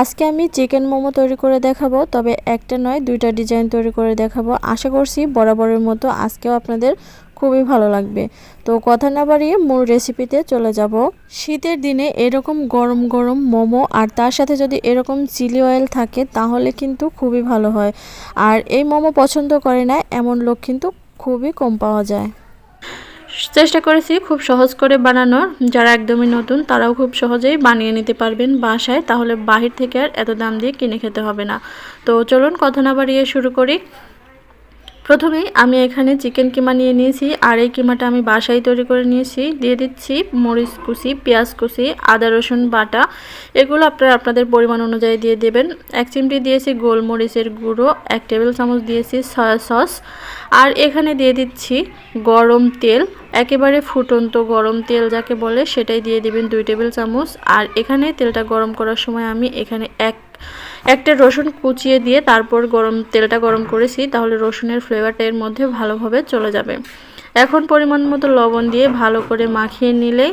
আজকে আমি চিকেন মোমো তৈরি করে দেখাবো, তবে একটা নয়, দুইটা ডিজাইন তৈরি করে দেখাবো। আশা করছি বরাবরের মতো আজকেও আপনাদের খুবই ভালো লাগবে। তো কথা না বাড়িয়ে মূল রেসিপিতে চলে যাব। শীতের দিনে এরকম গরম গরম মোমো আর তার সাথে যদি এরকম চিলি অয়েল থাকে, তাহলে কিন্তু খুবই ভালো হয়। আর এই মোমো পছন্দ করে না, এমন লোক কিন্তু খুবই কম পাওয়া যায়। চেষ্টা করেছি খুব সহজ করে বানানোর। যারা একদমই নতুন, তারাও খুব সহজেই বানিয়ে নিতে পারবেন বাসায়। তাহলে বাহির থেকে আর এত দাম দিয়ে কিনে খেতে হবে না। তো চলুন কথা না বাড়িয়ে শুরু করি। প্রথমেই আমি এখানে চিকেন কিমা নিয়ে নিয়েছি, আর এই কিমাটা আমি বাসায় তৈরি করে নিয়েছি। দিয়ে দিচ্ছি মরিচ কুচি, পেঁয়াজ কুচি, আদা রসুন বাটা। এগুলো আপনারা আপনাদের পরিমাণ অনুযায়ী দিয়ে দেবেন। এক চিমটি দিয়েছি গোলমরিচের গুঁড়ো, এক টেবিল চামচ দিয়েছি সয়া সস। আর এখানে দিয়ে দিচ্ছি গরম তেল, একেবারে ফুটন্ত গরম তেল যাকে বলে সেটাই দিয়ে দিবেন দুই টেবিল চামচ। আর এখানে তেলটা গরম করার সময় আমি এখানে এক একটা রসুন কুচিয়ে দিয়ে তারপর গরম, তেলটা গরম করেছি, তাহলে রসুনের ফ্লেভারটা এর মধ্যে ভালোভাবে চলে যাবে। এখন পরিমাণ মতো লবণ দিয়ে ভালো করে মাখিয়ে নিলেই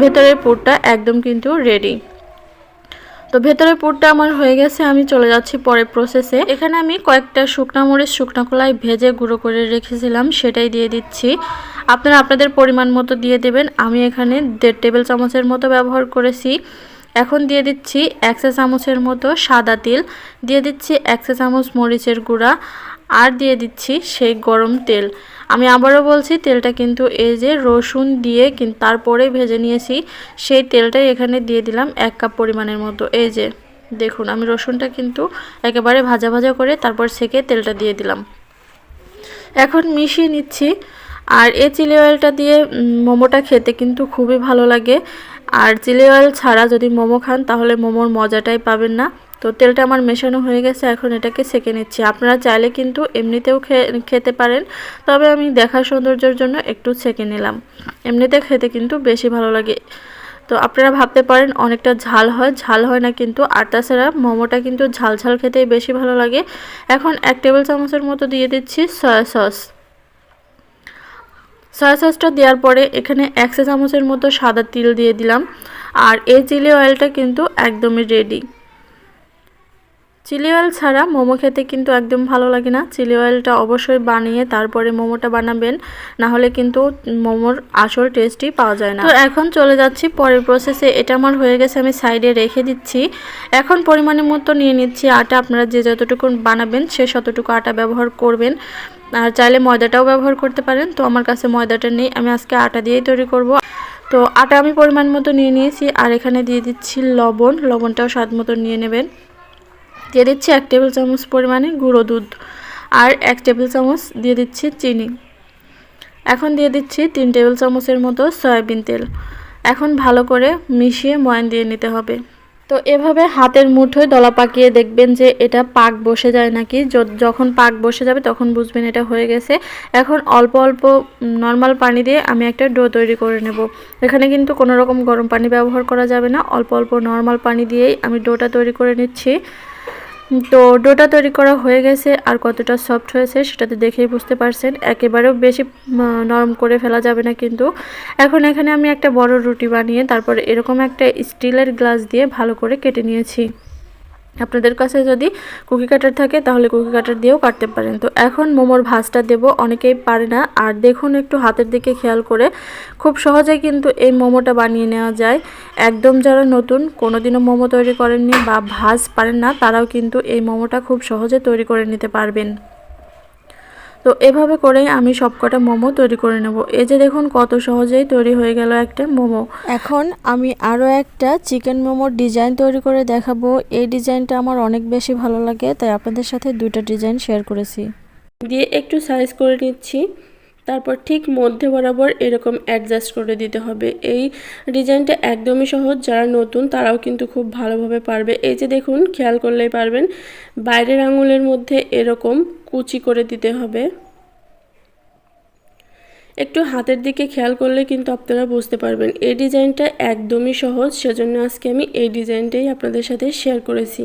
ভেতরের পুরটা একদম কিন্তু রেডি তো ভেতরের পুরটা আমার হয়ে গেছে, আমি চলে যাচ্ছি পরের প্রসেসে এখানে আমি কয়েকটা শুকনা মরিচ, শুকনা কলাই ভেজে গুঁড়ো করে রেখেছিলাম, সেটাই দিয়ে দিচ্ছি। আপনারা আপনাদের পরিমাণ মতো দিয়ে দেবেন। আমি এখানে দেড় টেবিল চামচের মতো ব্যবহার করেছি। এখন দিয়ে দিচ্ছি এক চা চামচের মতো সাদা তিল, দিয়ে দিচ্ছি এক চা চামচ মরিচের গুঁড়া, আর দিয়ে দিচ্ছি সেই গরম তেল। আমি আবারও বলছি, তেলটা কিন্তু এই যে রসুন দিয়ে কিন্তু তারপরে ভেজে নিয়েছি, সেই তেলটাই এখানে দিয়ে দিলাম এক কাপ পরিমাণের মতো। এই যে, দেখুন, আমি রসুনটা কিন্তু একেবারে ভাজা ভাজা করে তারপর সেকে তেলটা দিয়ে দিলাম। এখন মিশিয়ে নিচ্ছি, আর এই চিলি অয়েলটা দিয়ে মোমোটা খেতে কিন্তু খুবই ভালো লাগে। আর চিলি অয়েল ছাড়া যদি মোমো খান, তাহলে মোমোর মজাটাই পাবেন না। তো তেলটা আমার মেশানো হয়ে গেছে, এখন এটাকে সেকে নিচ্ছি। আপনারা চাইলে কিন্তু এমনিতেও খেতে পারেন, তবে আমি দেখার সৌন্দর্যের জন্য একটু সেকে নিলাম। এমনিতে খেতে কিন্তু বেশি ভালো লাগে। তো আপনারা ভাবতে পারেন, অনেকটা ঝাল হয় ঝাল হয় না কিন্তু, আর তাছাড়া মোমোটা কিন্তু ঝাল ঝাল খেতেই বেশি ভালো লাগে। এখন এক টেবিল চামচের মতো দিয়ে দিচ্ছি সয়া সস। সয়া সসটা দেওয়ার পরে এখানে একশো চামচের মতো সাদা তিল দিয়ে দিলাম। আর এই চিলি অয়েলটা কিন্তু একদমই রেডি চিলি অয়েল ছাড়া মোমো খেতে কিন্তু একদম ভালো লাগে না। চিলি অয়েলটা অবশ্যই বানিয়ে তারপরে মোমোটা বানাবেন, না হলে কিন্তু মোমোর আসল টেস্টই পাওয়া যায় না। তো এখন চলে যাচ্ছি পরের প্রসেসে এটা আমার হয়ে গেছে, আমি সাইডে রেখে দিচ্ছি। এখন পরিমাণের মতো নিয়ে নিচ্ছি আটা। আপনারা যে যতটুকু বানাবেন, সে ততটুকু আটা ব্যবহার করবেন। আর চাইলে ময়দাটাও ব্যবহার করতে পারেন। তো আমার কাছে ময়দাটা নেই, আমি আজকে আটা দিয়েই তৈরি করব। তো আটা আমি পরিমাণ মতো নিয়ে নিয়েছি। আর এখানে দিয়ে দিচ্ছি লবণ। লবণটাও স্বাদ মতো নিয়ে নেবেন। দিয়ে দিচ্ছি এক টেবিল চামচ পরিমাণে গুঁড়ো দুধ আর এক টেবিল চামচ দিয়ে দিচ্ছি চিনি। এখন দিয়ে দিচ্ছি তিন টেবিল চামচের মতো সয়াবিন তেল। এখন ভালো করে মিশিয়ে ময়ান দিয়ে নিতে হবে। তো এভাবে হাতের মুঠোয় দলা পাকিয়ে দেখবেন যে এটা পাক বসে যায় নাকি। যখন পাক বসে যাবে তখন বুঝবেন এটা হয়ে গেছে। এখন অল্প অল্প নর্মাল পানি দিয়ে আমি একটা ডো তৈরি করে নেব। এখানে কিন্তু কোনো রকম গরম পানি ব্যবহার করা যাবে না। অল্প অল্প নর্মাল পানি দিয়েই আমি ডোটা তৈরি করে নিচ্ছি। তো ডোটা তৈরি করা হয়ে গেছে আর কতটা সফট হয়েছে সেটাতে দেখেই বুঝতে পারছেন। একেবারেও বেশি নরম করে ফেলা যাবে না কিন্তু। এখন এখানে আমি একটা বড় রুটি বানিয়ে তারপর এরকম একটা স্টিলের গ্লাস দিয়ে ভালো করে কেটে নিয়েছি। আপনাদের কাছে যদি কুকি কাটার থাকে, তাহলে কুকি কাটার দিয়েও কাটতে পারেন। তো এখন মোমোর ভাজটা দেব, অনেকেই পারে না। আর দেখুন একটু হাতের দিকে খেয়াল করে, খুব সহজে কিন্তু এই মোমোটা বানিয়ে নেওয়া যায়। একদম যারা নতুন, কোনোদিনও মোমো তৈরি করেননি বা ভাজ পারেন না, তারাও কিন্তু এই মোমোটা খুব সহজে তৈরি করে নিতে পারবেন। তো এভাবে করেই আমি সবকটা মোমো তৈরি করে নেব। এই যে দেখুন কত সহজেই তৈরি হয়ে গেল একটা মোমো। এখন আমি আরও একটা চিকেন মোমোর ডিজাইন তৈরি করে দেখাবো। এই ডিজাইনটা আমার অনেক বেশি ভালো লাগে তাই আপনাদের সাথে দুইটা ডিজাইন শেয়ার করেছি। দিয়ে একটু সাইজ করে নিচ্ছি। তারপর ঠিক মধ্যে বরাবর এরকম অ্যাডজাস্ট করে দিতে হবে। এই ডিজাইনটা একদমই সহজ, যারা নতুন তারাও কিন্তু খুব ভালোভাবে পারবে। এই যে দেখুন, খেয়াল করলেই পারবেন, বাইরের আঙুলের মধ্যে এরকম কুচি করে দিতে হবে। একটু হাতের দিকে খেয়াল করলে কিন্তু আপনারা বুঝতে পারবেন, এই ডিজাইনটা একদমই সহজ। সেজন্য আজকে আমি এই ডিজাইনটাই আপনাদের সাথে শেয়ার করেছি।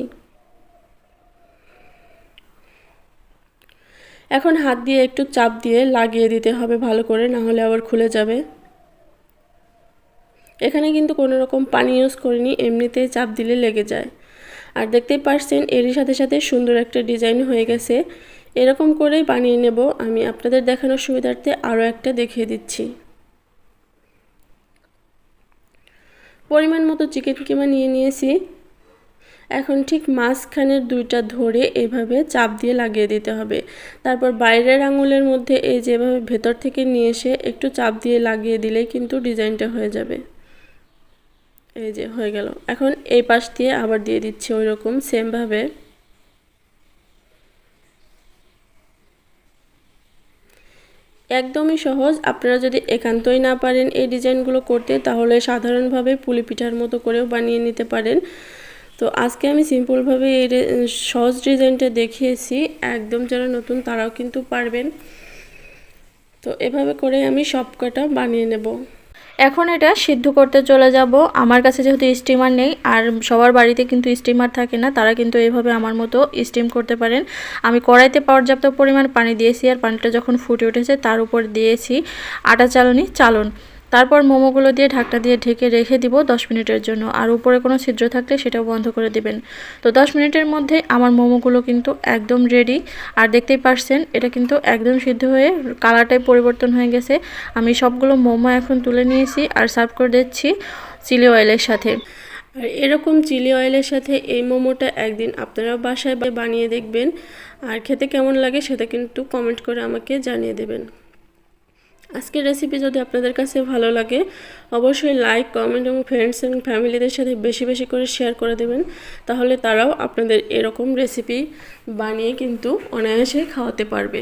এখন হাত দিয়ে একটু চাপ দিয়ে লাগিয়ে দিতে হবে ভালো করে, না হলে আবার খুলে যাবে। এখানে কিন্তু কোনো রকম পানি ইউজ করিনি, এমনিতেই চাপ দিলে লেগে যায়। আর দেখতেই পারছেন, এরই সাথে সাথে সুন্দর একটা ডিজাইন হয়ে গেছে। এরকম করেই বানিয়ে নেব। আমি আপনাদের দেখানোর সুবিধার্থে আরও একটা দেখিয়ে দিচ্ছি। পরিমাণ মতো চিকেন কিমা নিয়ে নিয়েছি। এখন ঠিক মাঝখানের দুইটা ধরে এভাবে চাপ দিয়ে লাগিয়ে দিতে হবে। তারপর বাইরের আঙুলের মধ্যে এই যেভাবে ভেতর থেকে নিয়ে এসে একটু চাপ দিয়ে লাগিয়ে দিলে কিন্তু ডিজাইনটা হয়ে যাবে। এই যে, হয়ে গেল। এখন এই পাশ দিয়ে আবার দিয়ে দিচ্ছি ওই রকম সেমভাবে। একদমই সহজ। আপনারা যদি একান্তই না পারেন এই ডিজাইনগুলো করতে, তাহলে সাধারণভাবে পুলি পিঠার মতো করেও বানিয়ে নিতে পারেন। তো আজকে আমি সিম্পলভাবে এই রে- সহজ ডিজাইনটা দেখিয়েছি। একদম যারা নতুন তারাও কিন্তু পারবেন। তো এভাবে করে আমি সব কটা বানিয়ে নেব। এখন এটা সিদ্ধ করতে চলে যাব। আমার কাছে যেহেতু স্টিমার নেই, আর সবার বাড়িতে কিন্তু স্টিমার থাকে না, তারা কিন্তু এইভাবে আমার মতো স্টিম করতে পারেন। আমি কড়াইতে পর্যাপ্ত পরিমাণ পানি দিয়েছি, আর পানিটা যখন ফুটে উঠেছে তার উপর দিয়েছি আটা চালনি চালন। তারপর মোমোগুলো দিয়ে ঢাকটা দিয়ে ঢেকে রেখে দিব দশ মিনিটের জন্য। আর উপরে কোনো ছিদ্র থাকলে সেটাও বন্ধ করে দিবেন। তো দশ মিনিটের মধ্যে আমার মোমোগুলো কিন্তু একদম রেডি আর দেখতেই পারছেন, এটা কিন্তু একদম সিদ্ধ হয়ে কালারটাই পরিবর্তন হয়ে গেছে। আমি সবগুলো মোমো এখন তুলে নিয়েছি আর সার্ভ করে দিচ্ছি চিলি অয়েলের সাথে। আর এরকম চিলি অয়েলের সাথে এই মোমোটা একদিন আপনারা বাসায় বানিয়ে দেখবেন। আর খেতে কেমন লাগে সেটা কিন্তু কমেন্ট করে আমাকে জানিয়ে দেবেন। আজকের রেসিপি যদি আপনাদের কাছে ভালো লাগে, অবশ্যই লাইক কমেন্ট এবং ফ্রেন্ডস এবং ফ্যামিলিদের সাথে বেশি বেশি করে শেয়ার করে দেবেন। তাহলে তারাও আপনাদের এরকম রেসিপি বানিয়ে কিন্তু অনায়াসে খাওয়াতে পারবে।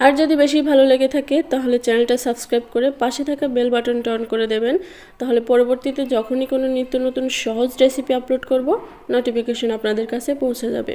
আর যদি বেশি ভালো লেগে থাকে, তাহলে চ্যানেলটা সাবস্ক্রাইব করে পাশে থাকা বেল বাটনটা অন করে দেবেন। তাহলে পরবর্তীতে যখনই কোনো নিত্য নতুন সহজ রেসিপি আপলোড করব নোটিফিকেশন আপনাদের কাছে পৌঁছে যাবে।